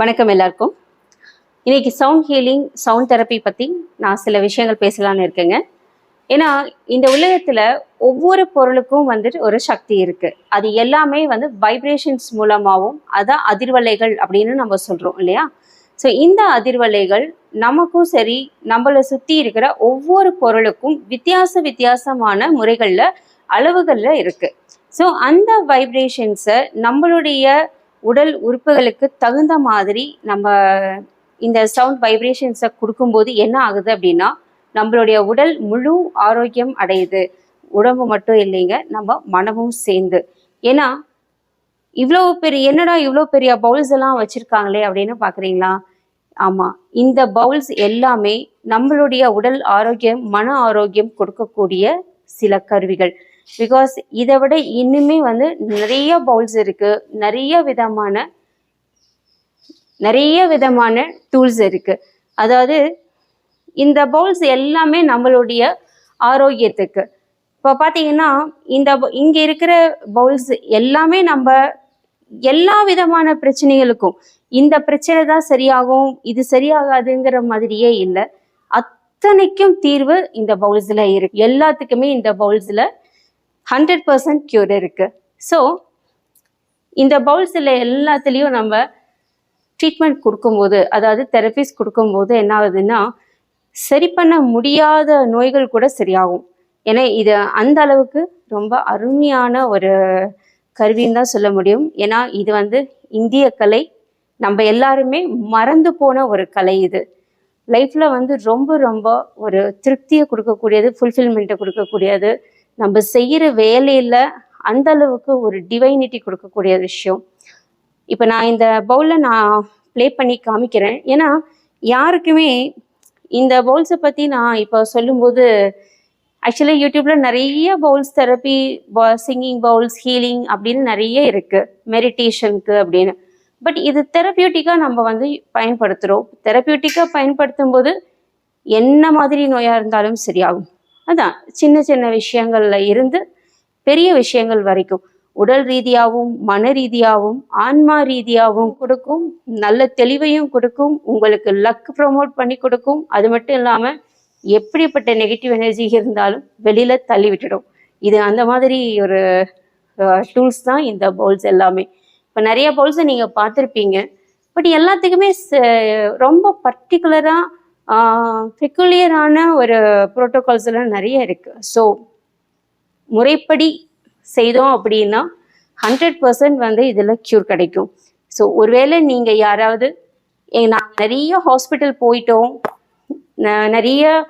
வணக்கம் எல்லாருக்கும். இன்னைக்கு சவுண்ட் ஹீலிங் சவுண்ட் தெரப்பி பற்றி நான் சில விஷயங்கள் பேசலாம்னு இருக்கேங்க. ஏன்னா இந்த உலகத்தில் ஒவ்வொரு பொருளுக்கும் வந்துட்டு ஒரு சக்தி இருக்குது அது எல்லாமே வந்து வைப்ரேஷன்ஸ் மூலமாகவும் அதான் அதிர்வலைகள் அப்படின்னு நம்ம சொல்கிறோம் இல்லையா? ஸோ இந்த அதிர்வலைகள் நமக்கும் சரி நம்மளை சுற்றி இருக்கிற ஒவ்வொரு பொருளுக்கும் வித்தியாச வித்தியாசமான முறைகளில் அளவுகளில் இருக்குது ஸோ அந்த வைப்ரேஷன்ஸை நம்மளுடைய உடல் உறுப்புகளுக்கு தகுந்த மாதிரி நம்ம இந்த சவுண்ட் வைப்ரேஷன்ஸை கொடுக்கும்போது என்ன ஆகுது அப்படின்னா நம்மளுடைய உடல் முழு ஆரோக்கியம் அடையுது. உடம்பு மட்டும் இல்லைங்க நம்ம மனமும் சேர்ந்து. ஏன்னா இவ்வளோ பெரிய என்னடா இவ்வளோ பெரிய பவுல்ஸ் எல்லாம் வச்சுருக்காங்களே அப்படின்னு பார்க்குறீங்களா ஆமாம் இந்த பவுல்ஸ் எல்லாமே நம்மளுடைய உடல் ஆரோக்கியம் மன ஆரோக்கியம் கொடுக்கக்கூடிய சில கருவிகள். பிகாஸ் இதை விட இன்னுமே வந்து நிறைய பவுல்ஸ் இருக்கு. நிறைய விதமான நிறைய விதமான டூல்ஸ் இருக்கு. அதாவது இந்த பவுல்ஸ் எல்லாமே நம்மளுடைய ஆரோக்கியத்துக்கு. இப்போ பார்த்தீங்கன்னா இந்த இங்க இருக்கிற பவுல்ஸ் எல்லாமே நம்ம எல்லா விதமான பிரச்சனைகளுக்கும் இந்த பிரச்சனை தான் சரியாகும் இது சரியாகாதுங்கிற மாதிரியே இல்லை. அத்தனைக்கும் தீர்வு இந்த பவுல்ஸில் இருக்கு எல்லாத்துக்குமே இந்த பவுல்ஸில் ஹண்ட்ரட் பர்சன்ட் க்யூர் இருக்கு. ஸோ இந்த பவுல்ஸில் எல்லாத்துலேயும் நம்ம ட்ரீட்மெண்ட் கொடுக்கும்போது அதாவது தெரபிஸ் கொடுக்கும்போது என்ன ஆகுதுன்னா சரி பண்ண முடியாத நோய்கள் கூட சரியாகும். ஏன்னா இது அந்த அளவுக்கு ரொம்ப அருமையான ஒரு கருவின்னு தான் சொல்ல முடியும். ஏன்னா இது வந்து இந்திய கலை நம்ம எல்லாருமே மறந்து போன ஒரு கலை இது. லைஃப்பில் வந்து ரொம்ப ரொம்ப ஒரு திருப்தியை கொடுக்கக்கூடியது ஃபுல்ஃபில்மெண்ட்டை கொடுக்கக்கூடியது. நம்ம செய்கிற வேலையில் அந்த அளவுக்கு ஒரு டிவைனிட்டி கொடுக்கக்கூடிய விஷயம். இப்போ நான் இந்த பவுலில் நான் ப்ளே பண்ணி காமிக்கிறேன். ஏன்னா யாருக்குமே இந்த பவுல்ஸை பற்றி நான் இப்போ சொல்லும்போது ஆக்சுவலி யூடியூப்பில் நிறைய bowls therapy singing bowls healing அப்படின்னு நிறைய இருக்குது மெடிடேஷனுக்கு அப்படின்னு. பட் இது தெரப்பியூட்டிக்காக நம்ம வந்து பயன்படுத்துகிறோம் தெரப்பியூட்டிக்காக பயன்படுத்தும் போது என்ன மாதிரி நோயாக இருந்தாலும் சரியாகும். அதான் சின்ன சின்ன விஷயங்கள்ல இருந்து பெரிய விஷயங்கள் வரைக்கும். உடல் ரீதியாகவும் மன ரீதியாகவும் ஆன்மா ரீதியாகவும் கொடுக்கும். நல்ல தெளிவையும் கொடுக்கும். உங்களுக்கு லக் ப்ரமோட் பண்ணி கொடுக்கும். அது மட்டும் இல்லாமல் எப்படிப்பட்ட நெகட்டிவ் எனர்ஜி இருந்தாலும் வெளியில் தள்ளி விட்டுடும். இது அந்த மாதிரி ஒரு டூல்ஸ் தான் இந்த பவுல்ஸ் எல்லாமே. இப்போ நிறைய பவுல்ஸை நீங்கள் பார்த்துருப்பீங்க. பட் எல்லாத்துக்குமே ச- ரொம்ப பர்டிகுலராக பெக்குலியரான ஒரு ப்ரோட்டோகால்ஸ் எல்லாம் நிறைய இருக்கு. ஸோ முறைப்படி செய்தோம் அப்படின்னா ஹண்ட்ரட் பர்சன்ட் வந்து இதில் க்யூர் கிடைக்கும். ஸோ ஒருவேளை நீங்கள் யாராவது நான் நிறைய ஹாஸ்பிட்டல் போயிட்டோம். ந- நிறைய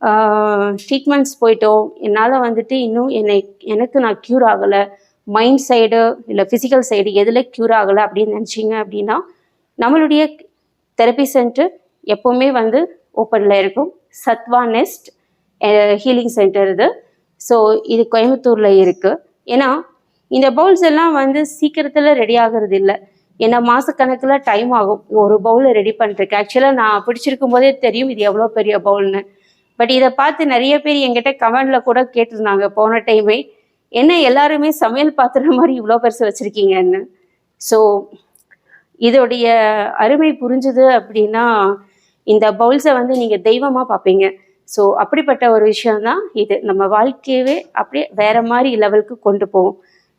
ட்ரீட்மெண்ட்ஸ் போயிட்டோம். என்னால் வந்துட்டு இன்னும் என்னை எனக்கு நான் க்யூர் ஆகலை. மைண்ட் சைடு இல்லை ஃபிசிக்கல் சைடு எதில் க்யூர் ஆகலை அப்படின்னு நினச்சிங்க அப்படின்னா நம்மளுடைய தெரப்பி சென்டர் எப்போவுமே வந்து ஓப்பனில் இருக்கும். சத்வா நெஸ்ட் ஹீலிங் சென்டர் இது. ஸோ இது கோயம்புத்தூரில் இருக்குது ஏன்னா இந்த பவுல்ஸ் எல்லாம் வந்து சீக்கிரத்தில் ரெடி ஆகிறது இல்லை. ஏன்னா மாதக்கணக்கில் டைம் ஆகும். ஒரு பவுலை ரெடி பண்ணுறதுக்கு ஆக்சுவலாக நான் பிடிச்சிருக்கும் போதே தெரியும் இது எவ்வளோ பெரிய பவுல்னு பட் இதை பார்த்து நிறைய பேர் என்கிட்ட கமெண்டில் கூட கேட்டிருந்தாங்க. போன டைமே என்ன எல்லாருமே சமையல் பாத்திரம் மாதிரி இவ்வளோ பெருசு வச்சுருக்கீங்கன்னு. ஸோ இதோடைய அருமை புரிஞ்சுது அப்படின்னா இந்த பவுல்ஸை வந்து நீங்கள் தெய்வமாக பார்ப்பீங்க. ஸோ அப்படிப்பட்ட ஒரு விஷயம்தான் இது நம்ம வாழ்க்கையவே அப்படியே வேற மாதிரி லெவலுக்கு கொண்டு போவோம்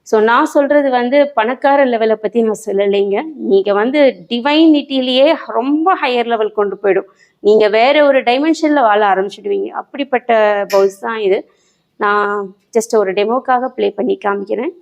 ஸோ நான் சொல்கிறது வந்து பணக்கார லெவலை பற்றி நான் சொல்லலைங்க. நீங்கள் வந்து டிவைனிட்டிலேயே ரொம்ப ஹையர் லெவல் கொண்டு போயிடும். நீங்கள் வேற ஒரு டைமென்ஷனில் வாழ ஆரம்பிச்சிடுவீங்க. அப்படிப்பட்ட பவுல்ஸ் தான் இது. நான் ஜஸ்ட் ஒரு டெமோக்காக ப்ளே பண்ணி காமிக்கிறேன்.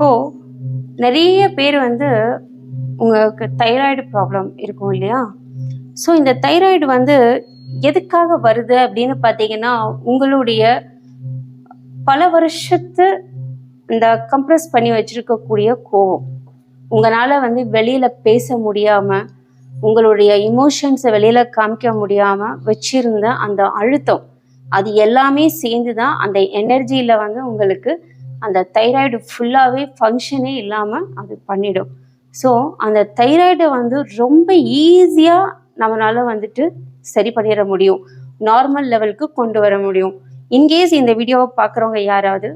இப்போது நிறைய பேர் வந்து உங்களுக்கு தைராய்டு ப்ராப்ளம் இருக்கும் இல்லையா? ஸோ இந்த தைராய்டு வந்து எதுக்காக வருது அப்படின்னு பார்த்தீங்கன்னா உங்களுடைய பல வருஷத்து இந்த கம்ப்ரஸ் பண்ணி வச்சுருக்கக்கூடிய கோவம். உங்களால் வந்து வெளியில் பேச முடியாமல் உங்களுடைய இமோஷன்ஸை வெளியில் காமிக்க முடியாமல் வச்சிருந்த அந்த அழுத்தம் அது எல்லாமே சேர்ந்து தான் அந்த எனர்ஜியில் வந்து உங்களுக்கு அந்த தைராய்டு ஃபுல்லாகவே ஃபங்க்ஷனே இல்லாமல் அது பண்ணிடும். ஸோ அந்த தைராய்டை வந்து ரொம்ப ஈஸியாக நம்மளால் வந்துட்டு சரி பண்ணிட முடியும். நார்மல் லெவலுக்கு கொண்டு வர முடியும். இன்கேஸ் இந்த வீடியோவை பார்க்குறவங்க யாராவது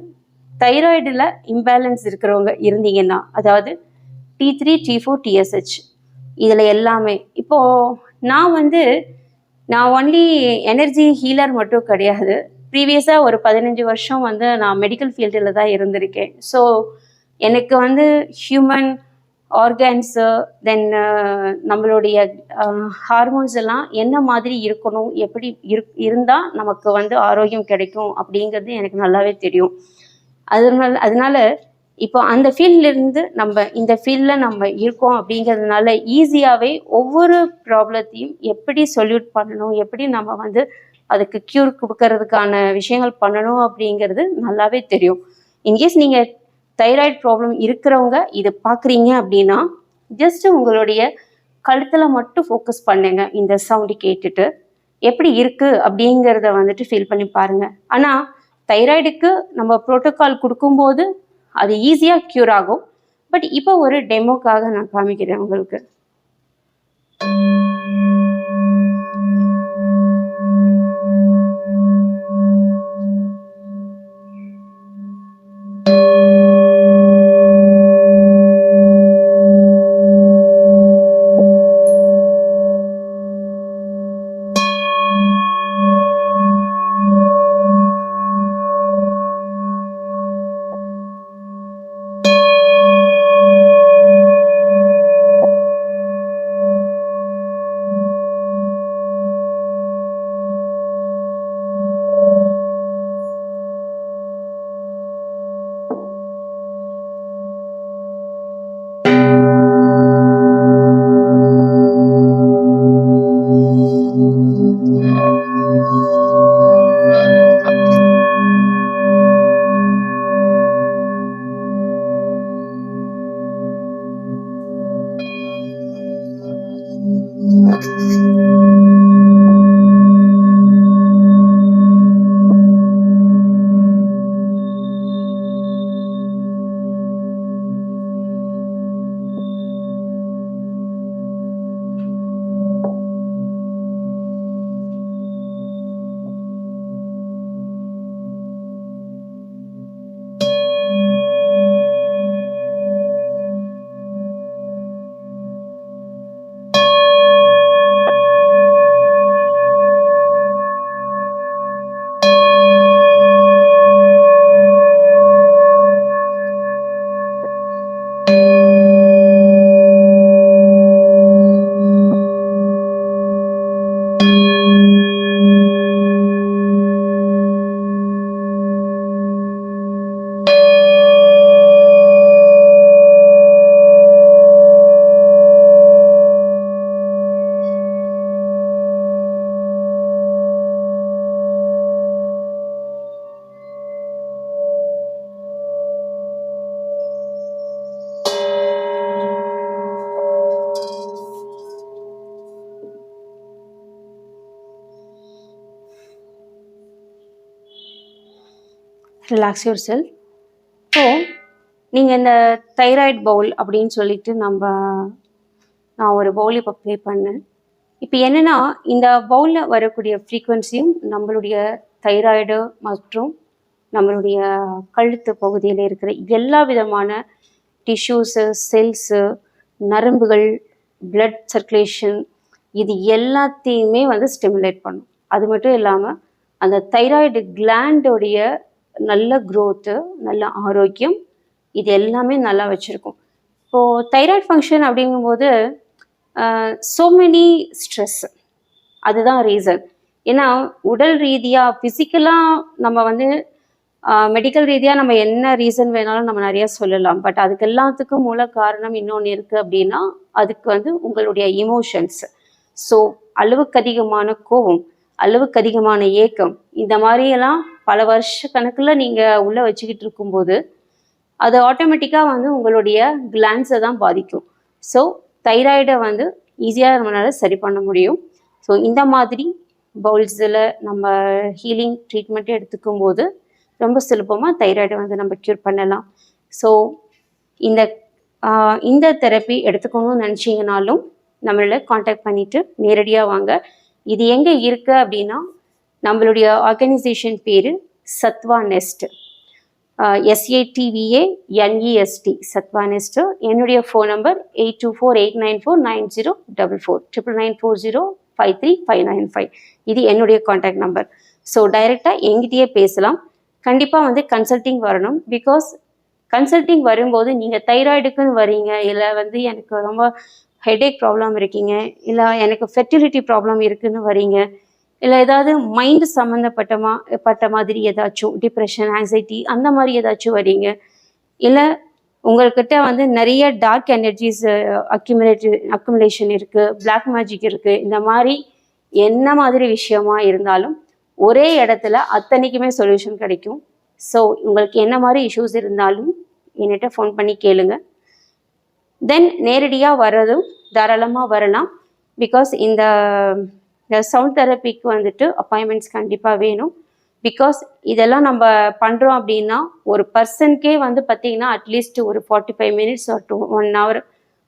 தைராய்டில் இம்பேலன்ஸ் இருக்கிறவங்க இருந்தீங்கன்னா அதாவது T three T four TSH இதில் எல்லாமே. இப்போது நான் வந்து நான் ஒன்லி எனர்ஜி ஹீலர் மட்டும் கிடையாது. ப்ரீவியஸாக ஒரு பதினஞ்சு வருஷம் வந்து நான் மெடிக்கல் ஃபீல்டில் தான் இருந்திருக்கேன். ஸோ எனக்கு வந்து ஹியூமன் ஆர்கான்ஸு தென் நம்மளுடைய ஹார்மோன்ஸ் எல்லாம் என்ன மாதிரி இருக்கணும் எப்படி இரு இருந்தால் நமக்கு வந்து ஆரோக்கியம் கிடைக்கும் அப்படிங்கிறது எனக்கு நல்லாவே தெரியும். அதனால அதனால இப்போ அந்த ஃபீல்ட்லேருந்து நம்ம இந்த ஃபீல்டில் நம்ம இருக்கோம் அப்படிங்கிறதுனால ஈஸியாகவே ஒவ்வொரு ப்ராப்ளத்தையும் எப்படி சொல்யூட் பண்ணணும் எப்படி நம்ம வந்து அதுக்கு க்யூர் கொடுக்கறதுக்கான விஷயங்கள் பண்ணணும் அப்படிங்கிறது நல்லாவே தெரியும். இன்கேஸ் நீங்கள் தைராய்டு ப்ராப்ளம் இருக்கிறவங்க இதை பார்க்குறீங்க அப்படின்னா ஜஸ்ட் உங்களுடைய கழுத்தில் மட்டும் ஃபோக்கஸ் பண்ணுங்க. இந்த சவுண்டு கேட்டுட்டு எப்படி இருக்குது அப்படிங்கிறத வந்துட்டு ஃபீல் பண்ணி பாருங்கள் ஆனால் தைராய்டுக்கு நம்ம ப்ரோட்டோக்கால் கொடுக்கும்போது அது ஈஸியாக க்யூர் ஆகும். பட் இப்போ ஒரு டெமோக்காக நான் காமிக்கிறேன் உங்களுக்கு. ரிலாக்ஸ் யுவர் செல் ஸோ நீங்கள் இந்த தைராய்டு பவுல் அப்படின்னு சொல்லிட்டு நம்ம நான் ஒரு பவுல் இப்போ ப்ளே பண்ணேன். இப்போ என்னென்னா இந்த பவுலில் வரக்கூடிய ஃப்ரீக்குவென்சியும் நம்மளுடைய தைராய்டு மற்றும் நம்மளுடைய கழுத்து பகுதியில் இருக்கிற எல்லா விதமான டிஷ்யூஸு செல்ஸு நரம்புகள் பிளட் சர்க்குலேஷன் இது எல்லாத்தையுமே வந்து ஸ்டிமுலேட் பண்ணும். அது மட்டும் இல்லாமல் அந்த தைராய்டு கிளாண்டோடைய நல்ல க்ரோத்து நல்ல ஆரோக்கியம் இது எல்லாமே நல்லா வச்சுருக்கும். இப்போது தைராய்டு ஃபங்க்ஷன் அப்படிங்கும்போது ஸோ மெனி ஸ்ட்ரெஸ் அதுதான் ரீசன் ஏன்னா உடல் ரீதியாக ஃபிசிக்கலாக நம்ம வந்து மெடிக்கல் ரீதியாக நம்ம என்ன ரீசன் வேணாலும் நம்ம நிறையா சொல்லலாம். பட் அதுக்கு எல்லாத்துக்கும் மூல காரணம் இன்னொன்று இருக்குது அப்படின்னா அதுக்கு வந்து உங்களுடைய இமோஷன்ஸ் ஸோ அளவுக்கு அதிகமான கோபம் அளவுக்கு அதிகமான ஏக்கம் இந்த மாதிரியெல்லாம் பல வருஷ கணக்கில் நீங்கள் உள்ளே வச்சுக்கிட்டு இருக்கும்போது அது ஆட்டோமேட்டிக்காக வந்து உங்களுடைய கிளான்ஸை தான் பாதிக்கும். ஸோ தைராய்டை வந்து ஈஸியாக நம்மளால் சரி பண்ண முடியும். ஸோ இந்த மாதிரி பவுல்ஸில் நம்ம ஹீலிங் ட்ரீட்மெண்ட் எடுத்துக்கும் போது ரொம்ப சுலபமாக தைராய்டை வந்து நம்ம க்யூர் பண்ணலாம். ஸோ இந்த இந்த தெரப்பி எடுத்துக்கணும்னு நினச்சிங்கனாலும் நம்மளை காண்டாக்ட் பண்ணிவிட்டு நேரடியாக வாங்க. இது எங்கே இருக்குது அப்படின்னா நம்மளுடைய ஆர்கனைசேஷன் பேர் Sattva nest S A T V A N E S T Sattva nest என்னுடைய phone number eight two four eight nine four nine zero double four triple nine four zero five three five nine five இது என்னுடைய contact number so டைரெக்டாக எங்கிட்டயே பேசலாம். கண்டிப்பாக வந்து consulting வரணும். Because consulting வரும்போது நீங்கள் தைராய்டுக்குன்னு வரீங்க. இல்லை வந்து எனக்கு ரொம்ப ஹெடேக் ப்ராப்ளம் இருக்கீங்க. இல்லை எனக்கு ஃபெர்டிலிட்டி ப்ராப்ளம் இருக்குதுன்னு வரீங்க. இல்லை ஏதாவது மைண்டு சம்மந்தப்பட்டமா பட்ட மாதிரி ஏதாச்சும் டிப்ரெஷன் ஆங்ஸைட்டி அந்த மாதிரி ஏதாச்சும் வரீங்க. இல்லை உங்கள்கிட்ட வந்து நிறைய டார்க் எனர்ஜிஸ் அக்யூமுலேட் அக்குமுலேஷன் இருக்குது பிளாக் மேஜிக் இருக்குது இந்த மாதிரி என்ன மாதிரி விஷயமா இருந்தாலும் ஒரே இடத்துல அத்தனைக்குமே சொல்யூஷன் கிடைக்கும். ஸோ உங்களுக்கு என்ன மாதிரி இஷ்யூஸ் இருந்தாலும் என்கிட்ட ஃபோன் பண்ணி கேளுங்க. தென் நேரடியாக வர்றதும் தாராளமாக வரலாம். பிகாஸ் இந்த சவுண்ட் தெரப்பிக்கு வந்துட்டு அப்பாயின்மெண்ட்ஸ் கண்டிப்பாக வேணும். பிகாஸ் இதெல்லாம் நம்ம பண்ணுறோம் அப்படின்னா ஒரு பர்சனுக்கே வந்து பார்த்தீங்கன்னா அட்லீஸ்ட் ஒரு ஃபார்ட்டி ஃபைவ் மினிட்ஸ் ஒரு டூ ஒன் ஹவர்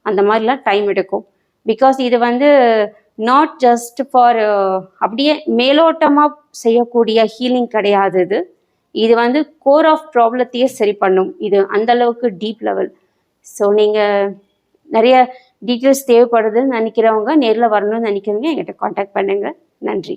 அந்த மாதிரிலாம் டைம் எடுக்கும். பிகாஸ் இது வந்து நாட் ஜஸ்ட் ஃபார் அப்படியே மேலோட்டமாக செய்யக்கூடிய ஹீலிங் கிடையாது இது. இது வந்து கோர் ஆஃப் ப்ராப்ளத்தையே சரி பண்ணும். இது அந்த அளவுக்கு டீப் லெவல் ஸோ நீங்கள் நிறைய டீட்டெயில்ஸ் தேவைப்படுதுன்னு நினைக்கிறவங்க நேரில் வரணும்னு நினைக்கிறவங்க என்கிட்ட காண்டாக்ட் பண்ணுங்கள் நன்றி.